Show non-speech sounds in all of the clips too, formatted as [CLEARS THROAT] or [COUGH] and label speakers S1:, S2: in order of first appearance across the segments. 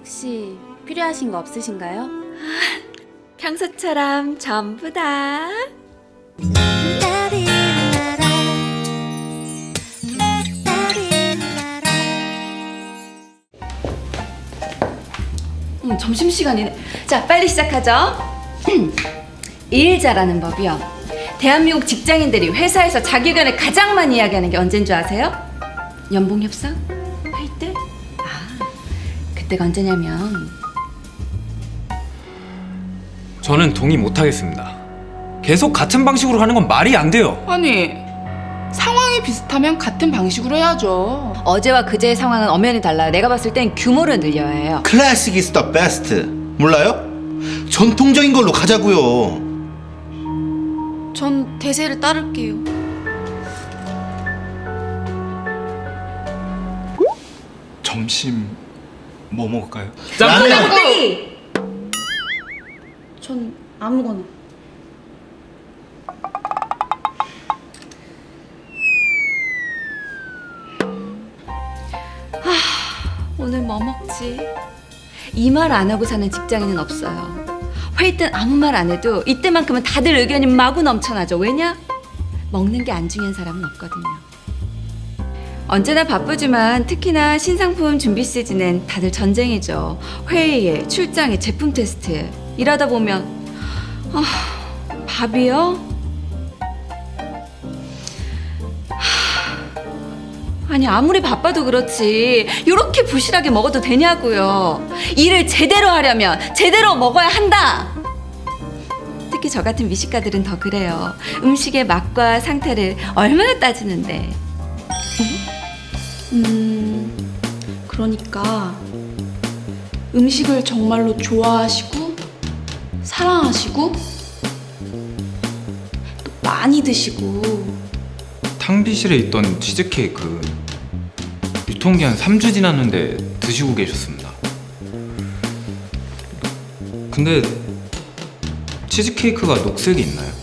S1: 혹시 필요하신 거 없으신가요?
S2: 평소처럼 전부 다. 음, 점심시간이네. 자, 빨리 시작하죠. [CLEARS THROAT] 일 잘하는 법이요. 대한민국 직장인들이 회사에서 자기 의견을 가장 많이 이야기하는 게 언제인 줄 아세요? 연봉 협상? 그때가 언제냐면
S3: 저는 동의 못하겠습니다. 계속 같은 방식으로 하는 건 말이 안 돼요.
S4: 아니 상황이 비슷하면 같은 방식으로 해야죠.
S2: 어제와 그제의 상황은 엄연히 달라요. 내가 봤을 땐 규모를 늘려야 해요.
S5: 클래식 is the best. 몰라요? 전통적인 걸로 가자고요.
S1: 전 대세를 따를게요.
S6: 점심 뭐 먹을까요?
S2: 빨리!
S1: 전 아무거나.
S2: 오늘 뭐 먹지? 이 말 안 하고 사는 직장인은 없어요. 회의 땐 아무 말 안 해도 이때만큼은 다들 의견이 마구 넘쳐나죠. 왜냐? 먹는 게 안 중요한 사람은 없거든요. 언제나 바쁘지만 특히나 신상품 준비 시즌엔 다들 전쟁이죠. 회의에, 출장에, 제품 테스트에. 일하다 보면 아, 밥이요? 아니 아무리 바빠도 그렇지. 이렇게 부실하게 먹어도 되냐고요. 일을 제대로 하려면 제대로 먹어야 한다. 특히 저 같은 미식가들은 더 그래요. 음식의 맛과 상태를 얼마나 따지는데
S4: 음 그러니까 음식을 정말로 좋아하시고 사랑하시고 또 많이 드시고
S3: 탕비실에 있던 치즈케이크 유통기한 3주 지났는데 드시고 계셨습니다. 근데 치즈케이크가 녹색이 있나요?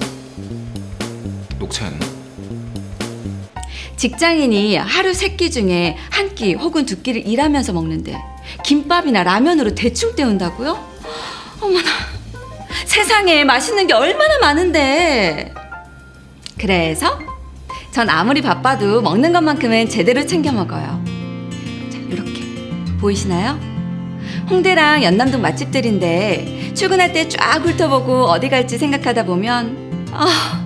S2: 직장인이 하루 세 끼 중에 한 끼 혹은 두 끼를 일하면서 먹는데 김밥이나 라면으로 대충 때운다고요? 어머나 세상에 맛있는 게 얼마나 많은데 그래서 전 아무리 바빠도 먹는 것만큼은 제대로 챙겨 먹어요 자 이렇게 보이시나요? 홍대랑 연남동 맛집들인데 출근할 때 쫙 훑어보고 어디 갈지 생각하다 보면 아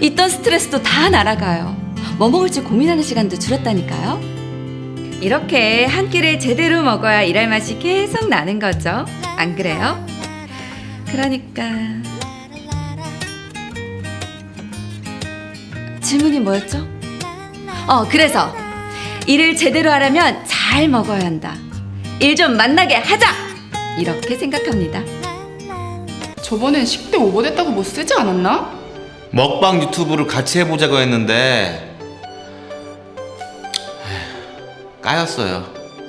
S2: 있던 스트레스도 다 날아가요. 뭐 먹을지 고민하는 시간도 줄었다니까요. 이렇게 한 끼를 제대로 먹어야 일할 맛이 계속 나는 거죠. 안 그래요? 그러니까 질문이 뭐였죠? 어, 그래서 일을 제대로 하려면 잘 먹어야 한다. 일 좀 만나게 하자. 이렇게 생각합니다.
S4: 저번엔 10대 오버됐다고 뭐 쓰지 않았나?
S5: 먹방 유튜브를 같이 해보자고 했는데 까였어요.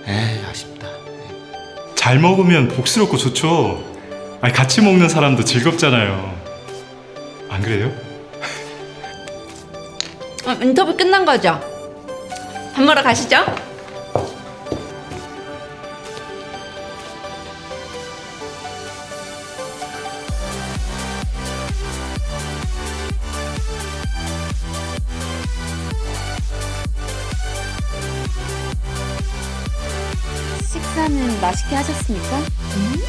S5: 에이 아쉽다.
S6: 잘 먹으면 복스럽고 좋죠. 아니 같이 먹는 사람도 즐겁잖아요. 안 그래요?
S2: 어, 인터뷰 끝난 거죠? 밥 먹으러 가시죠.
S1: 식사는 맛있게 하셨습니까?
S2: 음,